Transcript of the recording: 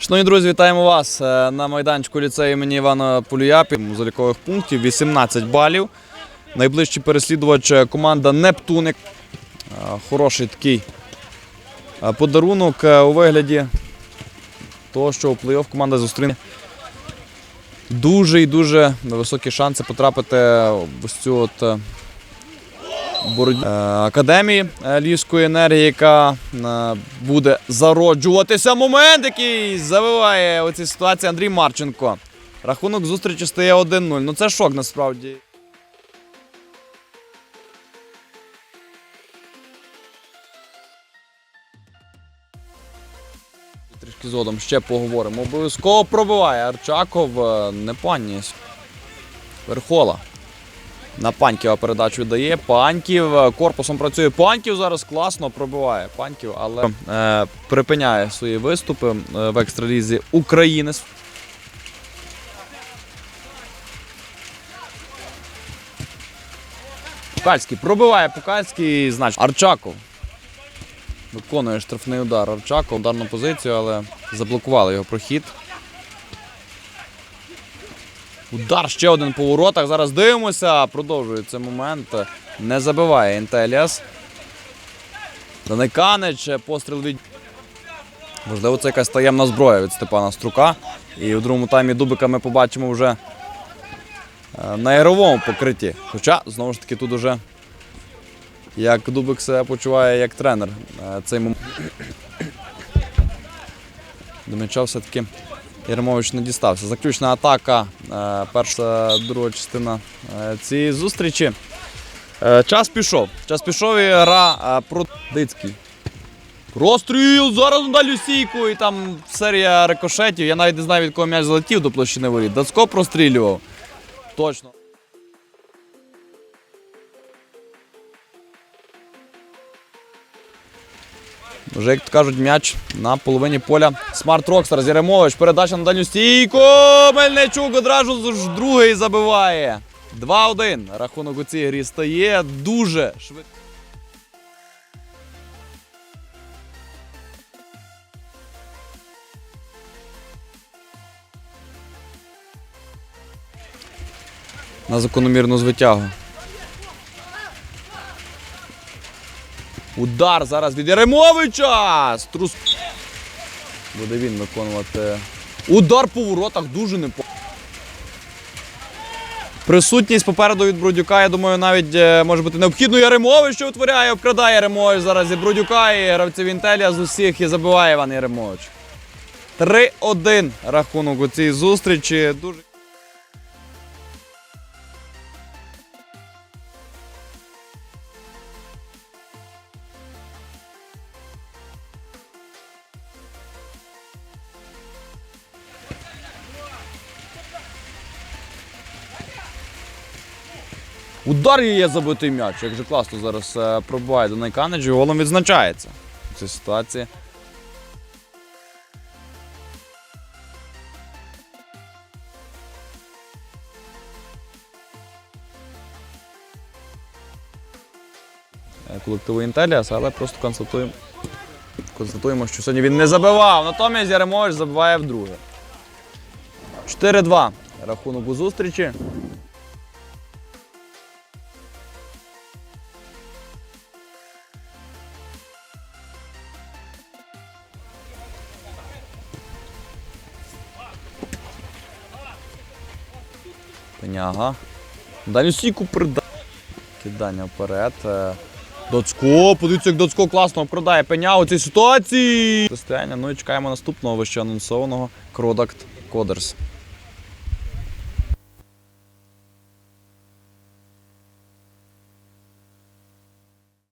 Шановні друзі, вітаємо вас е, на майданчику ліцею імені Івана Полюяпі. Залікових пунктів 18 балів. Найближчий переслідувач е, команда Нептуник. Е, Хороший такий подарунок у вигляді того, що у плей-офф команда зустріне дуже і дуже високі шанси потрапити в ось цю от е, е, академії е, Львівської енергії, яка е, буде зароджуватися. Момент, який завиває у цій ситуації Андрій Марченко. Рахунок зустрічі стає 1-0. Ну це шок насправді. Трішки згодом ще поговоримо. Обов'язково пробиває Арчаков. Не пані. Верхола. На Паньківа передачу дає. Паньків корпусом працює. Паньків зараз класно пробиває. Паньків, але е, припиняє свої виступи е, в екстралізі українець. Пукальський пробиває Пукальський, значить Арчаков. Виконує штрафний удар. Арчаков ударну позицію, але заблокували його прохід. Удар ще один по воротах. Зараз дивимося. Продовжується момент. Не забиває Інтеліас. Даниканич, постріл від. Можливо, це якась таємна зброя від Степана Струка. І у другому таймі Дубика ми побачимо вже е, на ігровому покритті. Хоча, знову ж таки, тут уже як Дубик себе почуває як тренер. е, Цей момент. До м'яча все-таки Єрмович не дістався. Заключна атака. е, Перша, друга частина е, цієї зустрічі. Е, Час пішов. Час пішов і гра про Дицький. Розстріл! Зараз на Сійку. і там серія рикошетів. Я навіть не знаю, від кого м'яч залетів до площини воріт. Дацько прострілював. Точно. Вже, як кажуть, м'яч на половині поля. Смарт Рокстар Яремович. Передача на дальню стійку. Мельничук одразу ж другий забиває. 2-1. Рахунок у цій грі стає дуже швидко. На закономірну звитягу. Удар зараз від Яремовича! Струс. Буде він виконувати. Удар по воротах дуже непо. Присутність попереду від Бродюка, я думаю, навіть е, може бути необхідно. Яремович, що утворяє, обкрадає Яремович зараз і Бродюка, і гравців Інтелія з усіх і забиває Іван Яремович. 3-1 рахунок у цій зустрічі. Дуже. Удар є забитий м'яч. Як же класно зараз е, пробиває Донай Канедж голом відзначається в цій ситуації. Е, Колективу Інтеліас, але просто констатуємо, констатуємо, що сьогодні він не забивав. Натомість Яремович забиває вдруге. 4-2. Рахунок у зустрічі. Пеняга. Далі стійку прида. Кидання вперед. Доцко, подивіться, як Доцько класно продає пеня у цій ситуації. Состояння. Ну і чекаємо наступного вище анонсованого Кродакт Coders.